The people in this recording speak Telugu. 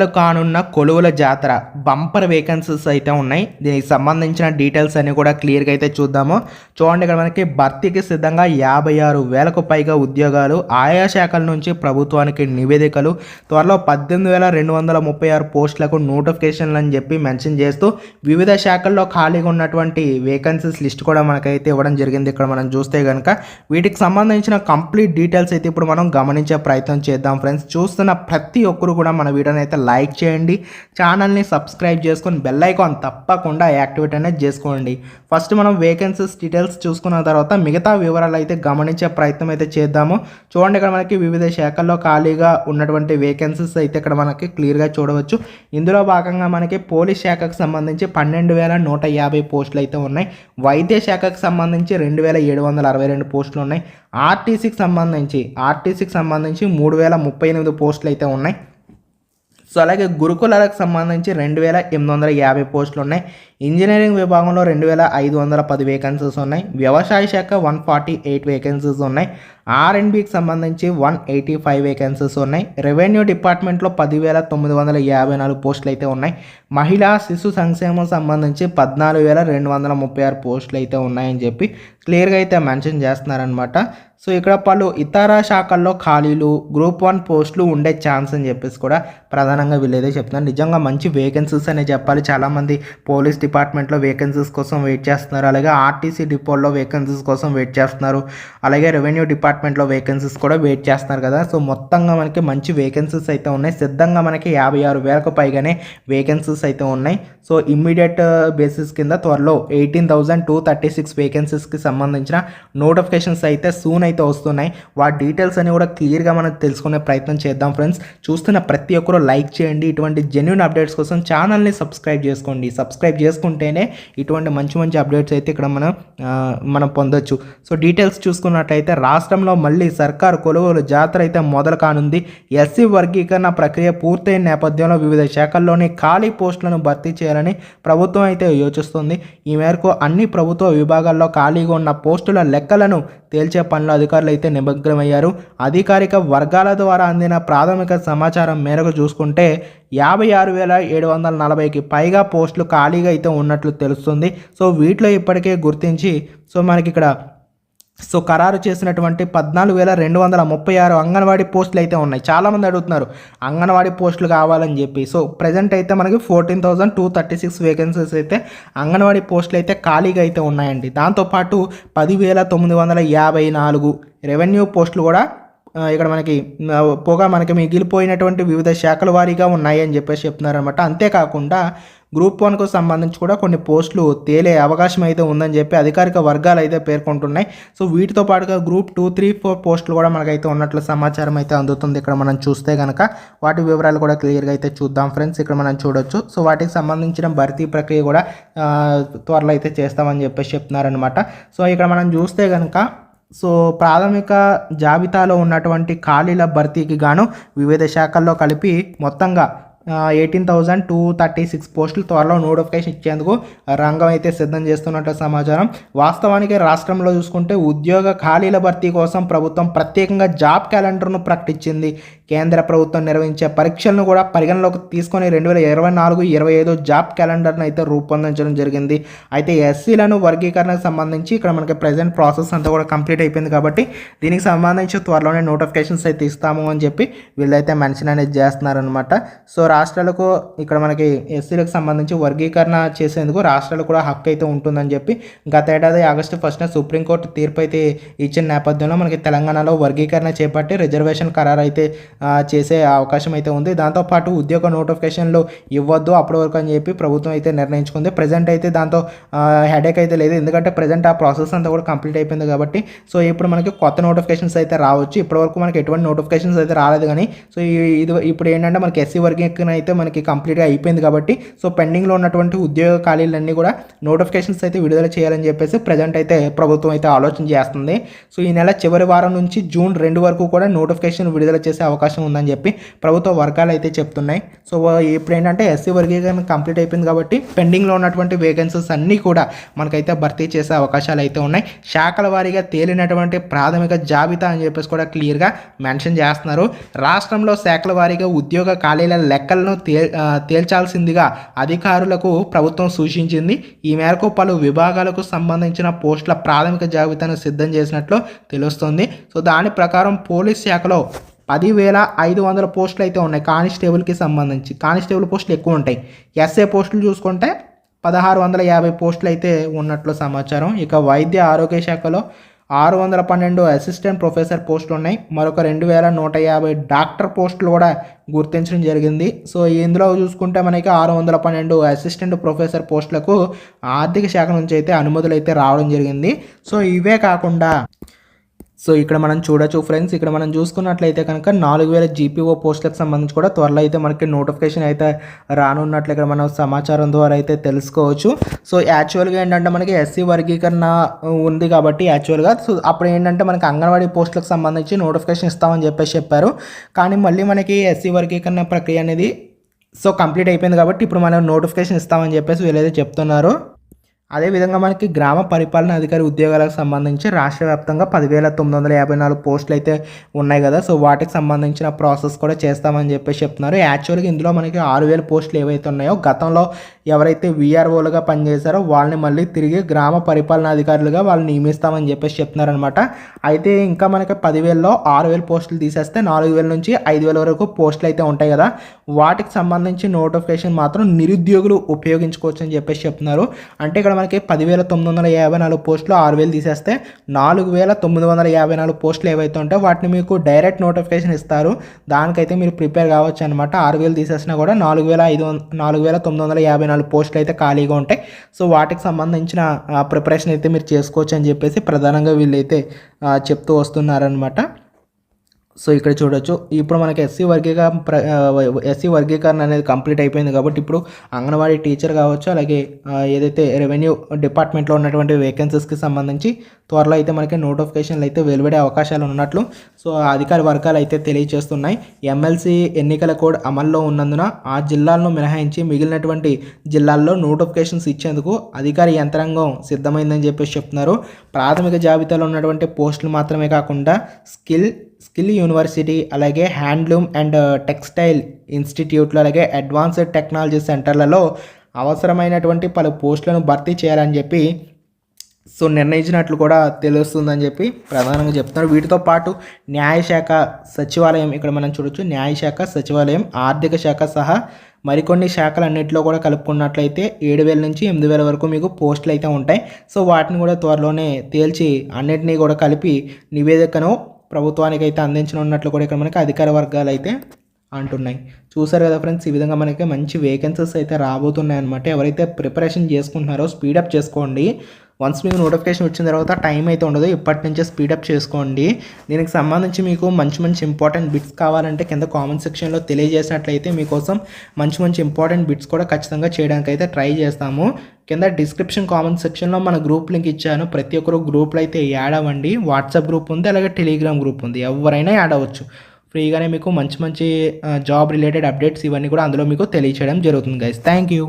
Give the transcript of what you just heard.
లో కానున్న కొలువుల జాతర బంపర్ వేకెన్సీస్ అయితే ఉన్నాయి. దీనికి సంబంధించిన డీటెయిల్స్ అన్ని కూడా క్లియర్గా అయితే చూద్దాము. చూడండి ఇక్కడ మనకి భర్తీకి సిద్ధంగా యాభై ఆరు వేలకు పైగా ఉద్యోగాలు ఆయా శాఖల నుంచి ప్రభుత్వానికి నివేదికలు త్వరలో పద్దెనిమిది వేల రెండు వందల ముప్పై ఆరు పోస్టులకు నోటిఫికేషన్లు అని చెప్పి మెన్షన్ చేస్తూ వివిధ శాఖల్లో ఖాళీగా ఉన్నటువంటి వేకెన్సీస్ లిస్ట్ కూడా మనకైతే ఇవ్వడం జరిగింది. ఇక్కడ మనం చూస్తే కనుక వీటికి సంబంధించిన కంప్లీట్ డీటెయిల్స్ అయితే ఇప్పుడు మనం గమనించే ప్రయత్నం చేద్దాం. ఫ్రెండ్స్ చూస్తున్న ప్రతి ఒక్కరు కూడా మన వీడియోని అయితే లైక్ చేయండి. ఛానల్ని సబ్స్క్రైబ్ చేసుకొని బెల్ ఐకాన్ తప్పకుండా యాక్టివేట్ అనేది చేసుకోండి. ఫస్ట్ మనం వేకెన్సీస్ డీటెయిల్స్ చూసుకున్న తర్వాత మిగతా వివరాలు అయితే గమనించే ప్రయత్నం అయితే చేద్దాము. చూడండి ఇక్కడ మనకి వివిధ శాఖల్లో ఖాళీగా ఉన్నటువంటి వేకెన్సీస్ అయితే ఇక్కడ మనకి క్లియర్గా చూడవచ్చు. ఇందులో భాగంగా మనకి పోలీస్ శాఖకు సంబంధించి పన్నెండు వేల నూట యాభై పోస్టులు అయితే ఉన్నాయి. వైద్య శాఖకు సంబంధించి రెండు వేల ఏడు వందల అరవై రెండు పోస్టులు ఉన్నాయి. ఆర్టీసీకి సంబంధించి ఆర్టీసీకి సంబంధించి మూడు వేల ముప్పై ఎనిమిది పోస్టులు అయితే ఉన్నాయి. సో అలాగే గురుకులాలకు సంబంధించి రెండు వేల ఎనిమిది వందల యాభై పోస్టులు ఉన్నాయి ఇంజనీరింగ్ విభాగంలో రెండు వేల ఐదు వందల పది వేకెన్సీస్ ఉన్నాయి. వ్యవసాయ శాఖ వన్ ఫార్టీ ఎయిట్ వేకెన్సీస్ ఉన్నాయి. ఆర్ఎండ్బికి సంబంధించి one eighty five vacancies revenue. Revenue డిపార్ట్మెంట్లో పదివేల తొమ్మిది వందల యాభై నాలుగు పోస్టులు అయితే ఉన్నాయి. మహిళా శిశు సంక్షేమం సంబంధించి పద్నాలుగు వేల రెండు వందల ముప్పై ఆరు పోస్టులు అయితే ఉన్నాయని చెప్పి క్లియర్గా అయితే మెన్షన్ చేస్తున్నారనమాట సో ఇక్కడ పలు ఇతర శాఖల్లో ఖాళీలు గ్రూప్ వన్ పోస్టులు ఉండే ఛాన్స్ అని చెప్పేసి కూడా ప్రధానంగా వీళ్ళైతే చెప్తున్నారు. నిజంగా మంచి వేకెన్సీస్ అనే చెప్పాలి. చాలామంది పోలీస్ డిపార్ట్మెంట్లో వేకెన్సీస్ కోసం వెయిట్ చేస్తున్నారు. అలాగే ఆర్టీసీ డిపోల్లో వేకెన్సీస్ కోసం వెయిట్ చేస్తున్నారు. అలాగే రెవెన్యూ డిపార్ట్మెంట్లో వేకెన్సీస్ కూడా వెయిట్ చేస్తున్నారు కదా. సో మొత్తంగా మనకి మంచి వేకెన్సీస్ అయితే ఉన్నాయి. సిద్ధంగా మనకి యాభై ఆరు వేలకు పైగానే వేకెన్సీస్ అయితే ఉన్నాయి. సో ఇమ్మీడియట్ బేసిస్ uh, కింద త్వరలో eighteen thousand two thirty six వేకెన్సీస్కి సంబంధించిన నోటిఫికేషన్స్ అయితే సూన్ అయితే వస్తున్నాయి. వాటి డీటెయిల్స్ అని కూడా క్లియర్గా మనం తెలుసుకునే ప్రయత్నం చేద్దాం ఫ్రెండ్స్ చూస్తున్న ప్రతి ఒక్కరూ లైక్ చేయండి. ఇటువంటి జెన్యున్ అప్డేట్స్ కోసం ఛానల్ని సబ్స్క్రైబ్ చేసుకోండి. సబ్స్క్రైబ్ చేసుకుంటేనే ఇటువంటి మంచి మంచి అప్డేట్స్ అయితే ఇక్కడ మనం మనం పొందొచ్చు. సో డీటెయిల్స్ చూసుకున్నట్లయితే రాష్ట్రంలో మళ్ళీ సర్కారు కొలువులు జాతర అయితే మొదలు కానుంది. ఎస్సీ వర్గీకరణ ప్రక్రియ పూర్తయిన నేపథ్యంలో వివిధ శాఖల్లోని ఖాళీ పోస్టులను భర్తీ చేయాలని ప్రభుత్వం అయితే యోచిస్తుంది. ఈ మేరకు అన్ని ప్రభుత్వ విభాగాల్లో ఖాళీగా ఉన్న పోస్టుల లెక్కలను తేల్చే పనిలో అధికారులు అయితే నిమగ్నమయ్యారు. అధికారిక వర్గాల ద్వారా అందిన ప్రాథమిక సమాచారం మేరకు చూసుకుంటే యాభై ఆరు వేల ఏడు వందల నలభైకి పైగా పోస్టులు ఖాళీగా అయితే ఉన్నట్లు తెలుస్తుంది. సో వీటిలో ఇప్పటికే గుర్తించి సో మనకి ఇక్కడ సో ఖరారు చేసినటువంటి పద్నాలుగు వేల రెండు వందల ముప్పై ఆరు అంగన్వాడీ పోస్టులు అయితే ఉన్నాయి. చాలామంది అడుగుతున్నారు అంగన్వాడీ పోస్టులు కావాలని చెప్పి. సో ప్రజెంట్ అయితే మనకి fourteen thousand two thirty six vacancies అయితే అంగన్వాడీ పోస్టులు అయితే ఖాళీగా అయితే ఉన్నాయండి. దాంతోపాటు పదివేల తొమ్మిది వందల యాభై నాలుగు రెవెన్యూ పోస్టులు కూడా ఇక్కడ మనకి పోగా మనకి మిగిలిపోయినటువంటి వివిధ శాఖల వారీగా ఉన్నాయి అని చెప్పేసి చెప్తున్నారనమాట అంతేకాకుండా గ్రూప్ వన్కు సంబంధించి కూడా కొన్ని పోస్టులు తేలే అవకాశం అయితే ఉందని చెప్పి అధికారిక వర్గాలు అయితే పేర్కొంటున్నాయి. సో వీటితో పాటుగా గ్రూప్ టూ త్రీ ఫోర్ పోస్టులు కూడా మనకైతే ఉన్నట్లు సమాచారం అయితే అందుతుంది. ఇక్కడ మనం చూస్తే కనుక వాటి వివరాలు కూడా క్లియర్గా అయితే చూద్దాం ఫ్రెండ్స్. ఇక్కడ మనం చూడొచ్చు. సో వాటికి సంబంధించిన భర్తీ ప్రక్రియ కూడా త్వరలో అయితే చేస్తామని చెప్పేసి చెప్తున్నారనమాట సో ఇక్కడ మనం చూస్తే కనుక సో ప్రాథమిక జాబితాలో ఉన్నటువంటి ఖాళీల భర్తీకి గాను వివిధ శాఖల్లో కలిపి మొత్తంగా eighteen thousand two thirty six పోస్టులు త్వరలో నోటిఫికేషన్ ఇచ్చేందుకు రంగం అయితే సిద్ధం చేస్తున్నట్టు సమాచారం. వాస్తవానికి రాష్ట్రంలో చూసుకుంటే ఉద్యోగ ఖాళీల భర్తీ కోసం ప్రభుత్వం ప్రత్యేకంగా జాబ్ క్యాలెండర్ను ప్రకటించింది. కేంద్ర ప్రభుత్వం నిర్వహించే పరీక్షలను కూడా పరిగణలోకి తీసుకొని రెండు వేల ఇరవై నాలుగు ఇరవై ఐదు జాబ్ క్యాలెండర్ను అయితే రూపొందించడం జరిగింది. అయితే ఎస్సీలను వర్గీకరణకు సంబంధించి ఇక్కడ మనకి ప్రజెంట్ ప్రాసెస్ అంతా కూడా కంప్లీట్ అయిపోయింది కాబట్టి దీనికి సంబంధించి త్వరలోనే నోటిఫికేషన్స్ అయితే ఇస్తాము అని చెప్పి వీళ్ళైతే మెన్షన్ అనేది చేస్తున్నారనమాట సో రాష్ట్రాలకు ఇక్కడ మనకి ఎస్సీలకు సంబంధించి వర్గీకరణ చేసేందుకు రాష్ట్రాలకు కూడా హక్కు అయితే ఉంటుందని చెప్పి గత ఏడాది ఆగస్టు ఫస్ట్న సుప్రీంకోర్టు తీర్పు అయితే ఇచ్చిన నేపథ్యంలో మనకి తెలంగాణలో వర్గీకరణ చేపట్టి రిజర్వేషన్ ఖరారు అయితే చేసే అవకాశం అయితే ఉంది. దాంతోపాటు ఉద్యోగ నోటిఫికేషన్లు ఇవ్వద్దు అప్పటి వరకు అని చెప్పి ప్రభుత్వం అయితే నిర్ణయించుకుంది. ప్రజెంట్ అయితే దాంతో హెడేక్ అయితే లేదు. ఎందుకంటే ప్రజెంట్ ఆ ప్రాసెస్ అంతా కూడా కంప్లీట్ అయిపోయింది కాబట్టి సో ఇప్పుడు మనకి కొత్త నోటిఫికేషన్స్ అయితే రావచ్చు. ఇప్పటివరకు మనకి ఎటువంటి నోటిఫికేషన్స్ అయితే రాలేదు కానీ సో ఇది ఇప్పుడు ఏంటంటే మనకి ఎస్సీ వర్గీకరణ అయితే మనకి కంప్లీట్గా అయిపోయింది కాబట్టి సో పెండింగ్లో ఉన్నటువంటి ఉద్యోగ ఖాళీలన్నీ కూడా నోటిఫికేషన్స్ అయితే విడుదల చేయాలని చెప్పేసి ప్రజెంట్ అయితే ప్రభుత్వం అయితే ఆలోచన చేస్తుంది. సో ఈ నెల చివరి వారం నుంచి జూన్ రెండు వరకు కూడా నోటిఫికేషన్ విడుదల చేసే అవకాశం అవకాశం ఉందని చెప్పి ప్రభుత్వ వర్గాలు అయితే చెప్తున్నాయి. సో ఇప్పుడు ఏంటంటే ఎస్సీ వర్గీకరణ కంప్లీట్ అయిపోయింది కాబట్టి పెండింగ్లో ఉన్నటువంటి వేకెన్సీస్ అన్నీ కూడా మనకైతే భర్తీ చేసే అవకాశాలు అయితే ఉన్నాయి. శాఖల వారీగా తేలినటువంటి ప్రాథమిక జాబితా అని చెప్పేసి కూడా క్లియర్గా మెన్షన్ చేస్తున్నారు. రాష్ట్రంలో శాఖల వారీగా ఉద్యోగ ఖాళీల లెక్కలను తేల్చాల్సిందిగా అధికారులకు ప్రభుత్వం సూచించింది. ఈ మేరకు పలు విభాగాలకు సంబంధించిన పోస్టుల ప్రాథమిక జాబితాను సిద్ధం చేసినట్లు తెలుస్తోంది. సో దాని ప్రకారం పోలీస్ శాఖలో పదివేల ఐదు వందల పోస్టులు అయితే ఉన్నాయి కానిస్టేబుల్కి సంబంధించి. కానిస్టేబుల్ పోస్టులు ఎక్కువ ఉంటాయి. ఎస్ఏ పోస్టులు చూసుకుంటే పదహారు వందల యాభై పోస్టులు అయితే ఉన్నట్లు సమాచారం. ఇక వైద్య ఆరోగ్య శాఖలో ఆరు వందల పన్నెండు అసిస్టెంట్ ప్రొఫెసర్ పోస్టులు ఉన్నాయి. మరొక రెండు వేల నూట యాభై డాక్టర్ పోస్టులు కూడా గుర్తించడం జరిగింది. సో ఇందులో చూసుకుంటే మనకి ఆరు వందల పన్నెండు అసిస్టెంట్ ప్రొఫెసర్ పోస్టులకు ఆర్థిక శాఖ నుంచి అయితే అనుమతులు అయితే రావడం జరిగింది. సో ఇవే కాకుండా సో ఇక్కడ మనం చూడొచ్చు ఫ్రెండ్స్ ఇక్కడ మనం చూసుకున్నట్లయితే కనుక నాలుగు వేల జీపీఓ పోస్టులకు సంబంధించి కూడా త్వరలో అయితే మనకి నోటిఫికేషన్ అయితే రానున్నట్లు ఇక్కడ మనం సమాచారం ద్వారా అయితే తెలుసుకోవచ్చు. సో యాక్చువల్గా ఏంటంటే మనకి ఎస్సీ వర్గీకరణ ఉంది కాబట్టి యాక్చువల్గా సో అప్పుడు ఏంటంటే మనకి అంగన్వాడీ పోస్టులకు సంబంధించి నోటిఫికేషన్ ఇస్తామని చెప్పేసి చెప్పారు. కానీ మళ్ళీ మనకి ఎస్సీ వర్గీకరణ ప్రక్రియ అనేది సో కంప్లీట్ అయిపోయింది కాబట్టి ఇప్పుడు మనం నోటిఫికేషన్ ఇస్తామని చెప్పేసి వీళ్ళైతే చెప్తున్నారు. అదేవిధంగా మనకి గ్రామ పరిపాలన అధికారి ఉద్యోగాలకు సంబంధించి రాష్ట్ర వ్యాప్తంగా పదివేల తొమ్మిది వందల యాభై నాలుగు పోస్టులు అయితే ఉన్నాయి కదా. సో వాటికి సంబంధించిన ప్రాసెస్ కూడా చేస్తామని చెప్పేసి చెప్తున్నారు. యాక్చువల్గా ఇందులో మనకి ఆరు వేల పోస్టులు ఏవైతే ఉన్నాయో గతంలో ఎవరైతే విఆర్ఓలుగా పనిచేశారో వాళ్ళని మళ్ళీ తిరిగి గ్రామ పరిపాలన అధికారులుగా వాళ్ళని నియమిస్తామని చెప్పేసి చెప్తున్నారనమాట అయితే ఇంకా మనకి పదివేలలో ఆరు వేల పోస్టులు తీసేస్తే నాలుగు వేల నుంచి ఐదు వేల వరకు పోస్టులు అయితే ఉంటాయి కదా. వాటికి సంబంధించి నోటిఫికేషన్ మాత్రం నిరుద్యోగులు ఉపయోగించుకోవచ్చు అని చెప్పేసి చెప్తున్నారు. అంటే ఇక్కడ మనకి పదివేల తొమ్మిది వందల యాభై నాలుగు పోస్టులు ఆరు వేలు తీసేస్తే నాలుగు వేల తొమ్మిది వందల యాభై నాలుగు పోస్టులు ఏవైతే ఉంటాయో వాటిని మీకు డైరెక్ట్ నోటిఫికేషన్ ఇస్తారు. దానికైతే మీరు ప్రిపేర్ కావచ్చు అనమాట ఆరు వేలు తీసేసినా కూడా నాలుగు వేల ఐదు వంద నాలుగు వేల తొమ్మిది వందల యాభై నాలుగు పోస్టులు అయితే ఖాళీగా ఉంటాయి. సో వాటికి సంబంధించిన ప్రిపరేషన్ అయితే మీరు చేసుకోవచ్చు అని చెప్పేసి ప్రధానంగా వీళ్ళైతే చెప్తూ వస్తున్నారనమాట సో ఇక్కడ చూడొచ్చు. ఇప్పుడు మనకి ఎస్సీ వర్గీకరణ ప్ర ఎస్సీ వర్గీకరణ అనేది కంప్లీట్ అయిపోయింది కాబట్టి ఇప్పుడు అంగన్వాడీ టీచర్ కావచ్చు అలాగే ఏదైతే రెవెన్యూ డిపార్ట్మెంట్లో ఉన్నటువంటి వేకెన్సీస్కి సంబంధించి త్వరలో అయితే మనకి నోటిఫికేషన్లు అయితే వెలువడే అవకాశాలు ఉన్నట్లు సో అధికార వర్గాలు అయితే తెలియజేస్తున్నాయి. ఎమ్మెల్సీ ఎన్నికల కోడ్ అమల్లో ఉన్నందున ఆ జిల్లాలను మినహాయించి మిగిలినటువంటి జిల్లాల్లో నోటిఫికేషన్స్ ఇచ్చేందుకు అధికార యంత్రాంగం సిద్ధమైందని చెప్పేసి చెప్తున్నారు. ప్రాథమిక జాబితాలో ఉన్నటువంటి పోస్టులు మాత్రమే కాకుండా స్కిల్ స్కిల్ యూనివర్సిటీ అలాగే హ్యాండ్లూమ్ అండ్ టెక్స్టైల్ ఇన్స్టిట్యూట్లు అలాగే అడ్వాన్స్డ్ టెక్నాలజీ సెంటర్లలో అవసరమైనటువంటి పలు పోస్టులను భర్తీ చేయాలని చెప్పి సో నిర్ణయించినట్లు కూడా తెలుస్తుందని చెప్పి ప్రధానంగా చెప్తున్నారు. వీటితో పాటు న్యాయశాఖ సచివాలయం ఇక్కడ మనం చూడొచ్చు. న్యాయశాఖ సచివాలయం ఆర్థిక శాఖ సహా మరికొన్ని శాఖలన్నింటిలో కూడా కలుపుకున్నట్లయితే ఏడు వేల నుంచి ఎనిమిది వేల వరకు మీకు పోస్టులు అయితే ఉంటాయి. సో వాటిని కూడా త్వరలోనే తేల్చి అన్నిటినీ కూడా కలిపి నివేదికను ప్రభుత్వానికి అయితే అందించనున్నట్లు కూడా ఇక్కడ మనకి అధికార వర్గాలు అయితే అంటున్నాయి. చూసారు కదా ఫ్రెండ్స్ ఈ విధంగా మనకి మంచి వేకెన్సీస్ అయితే రాబోతున్నాయి అనమాట ఎవరైతే ప్రిపరేషన్ చేసుకుంటున్నారో స్పీడప్ చేసుకోండి. వన్స్ మీకు నోటిఫికేషన్ వచ్చిన తర్వాత టైం అయితే ఉండదు ఇప్పటి నుంచే స్పీడప్ చేసుకోండి. దీనికి సంబంధించి మీకు మంచి మంచి ఇంపార్టెంట్ బిట్స్ కావాలంటే కింద కామెంట్ సెక్షన్లో తెలియజేసినట్లయితే మీకోసం మంచి మంచి ఇంపార్టెంట్ బిట్స్ కూడా ఖచ్చితంగా చేయడానికి అయితే ట్రై చేస్తాము. కింద డిస్క్రిప్షన్ కామెంట్ సెక్షన్లో మన గ్రూప్ లింక్ ఇచ్చాను. ప్రతి ఒక్కరు గ్రూప్లో అయితే యాడ్ అవ్వండి. వాట్సాప్ గ్రూప్ ఉంది అలాగే టెలిగ్రామ్ గ్రూప్ ఉంది. ఎవరైనా యాడ్ అవ్వచ్చు. ఫ్రీగానే మీకు మంచి మంచి జాబ్ రిలేటెడ్ అప్డేట్స్ ఇవన్నీ కూడా అందులో మీకు తెలియచేయడం జరుగుతుంది గైస్ థ్యాంక్ యూ